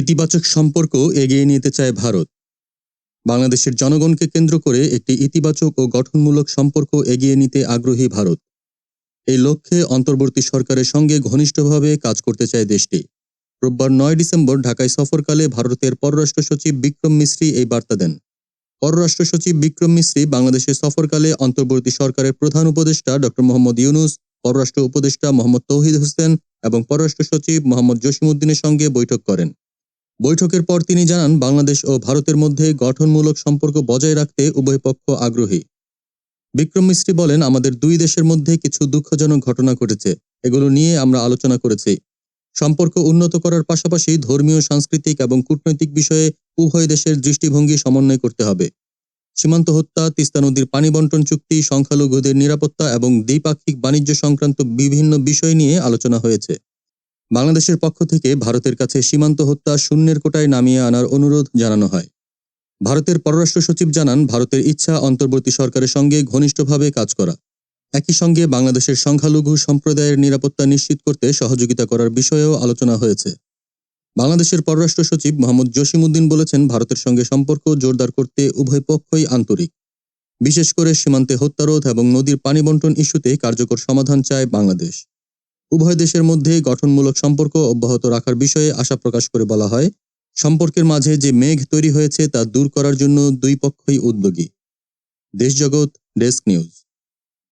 ইতিবাচক সম্পর্ক এগিয়ে নিতে চায় ভারত। বাংলাদেশের জনগণকে কেন্দ্র করে একটি ইতিবাচক ও গঠনমূলক সম্পর্ক এগিয়ে নিতে আগ্রহী ভারত। এই লক্ষ্যে অন্তর্বর্তী সরকারের সঙ্গে ঘনিষ্ঠভাবে কাজ করতে চায় দেশটি। রোববার নয় ডিসেম্বর ঢাকায় সফরকালে ভারতের পররাষ্ট্র সচিব বিক্রম মিশ্রী এই বার্তা দেন। পররাষ্ট্র সচিব বিক্রম মিশ্রি বাংলাদেশের সফরকালে অন্তর্বর্তী সরকারের প্রধান উপদেষ্টা ড. মোহাম্মদ ইউনুস, পররাষ্ট্র উপদেষ্টা মোহাম্মদ তৌহিদ হোসেন এবং পররাষ্ট্র সচিব মোহাম্মদ জসিমউদ্দিনের সঙ্গে বৈঠক করেন। বৈঠকের পর তিনি জানান, বাংলাদেশ ও ভারতের মধ্যে গঠনমূলক সম্পর্ক বজায় রাখতে উভয় পক্ষ আগ্রহী। বিক্রম মিশ্রি বলেন, আমাদের দুই দেশের মধ্যে কিছু দুঃখজনক ঘটনা ঘটেছে। এগুলো নিয়ে আমরা আলোচনা করেছি। সম্পর্ক উন্নত করার পাশাপাশি ধর্মীয়, সাংস্কৃতিক এবং কূটনৈতিক বিষয়ে উভয় দেশের দৃষ্টিভঙ্গি সমন্বয় করতে হবে। সীমান্ত হত্যা, তিস্তা নদীর পানি বন্টন চুক্তি, সংখ্যালঘুদের নিরাপত্তা এবং দ্বিপাক্ষিক বাণিজ্য সংক্রান্ত বিভিন্ন বিষয় নিয়ে আলোচনা হয়েছে। বাংলাদেশের পক্ষ থেকে ভারতের কাছে সীমান্ত হত্যা শূন্যের কোটায় নামিয়ে আনার অনুরোধ জানানো হয়। ভারতের পররাষ্ট্র সচিব জানান, ভারতের ইচ্ছা অন্তর্বর্তী সরকারের সঙ্গে ঘনিষ্ঠভাবে কাজ করা। একই সঙ্গে বাংলাদেশের সংখ্যালঘু সম্প্রদায়ের নিরাপত্তা নিশ্চিত করতে সহযোগিতা করার বিষয়েও আলোচনা হয়েছে। বাংলাদেশের পররাষ্ট্র সচিব মোহাম্মদ জসিমউদ্দিন বলেছেন, ভারতের সঙ্গে সম্পর্ক জোরদার করতে উভয় পক্ষই আন্তরিক। বিশেষ করে সীমান্তে হত্যারোধ এবং নদীর পানি বন্টন ইস্যুতে কার্যকর সমাধান চায় বাংলাদেশ। উভয় দেশের মধ্যে গঠনমূলক সম্পর্ক অব্যাহত রাখার বিষয়ে আশা প্রকাশ করে বলা হয়। সম্পর্কের মাঝে যে মেঘ তৈরি হয়েছে তা দূর করার জন্য দুই পক্ষই উদ্যোগী। দেশজগৎ ডেস্ক নিউজ।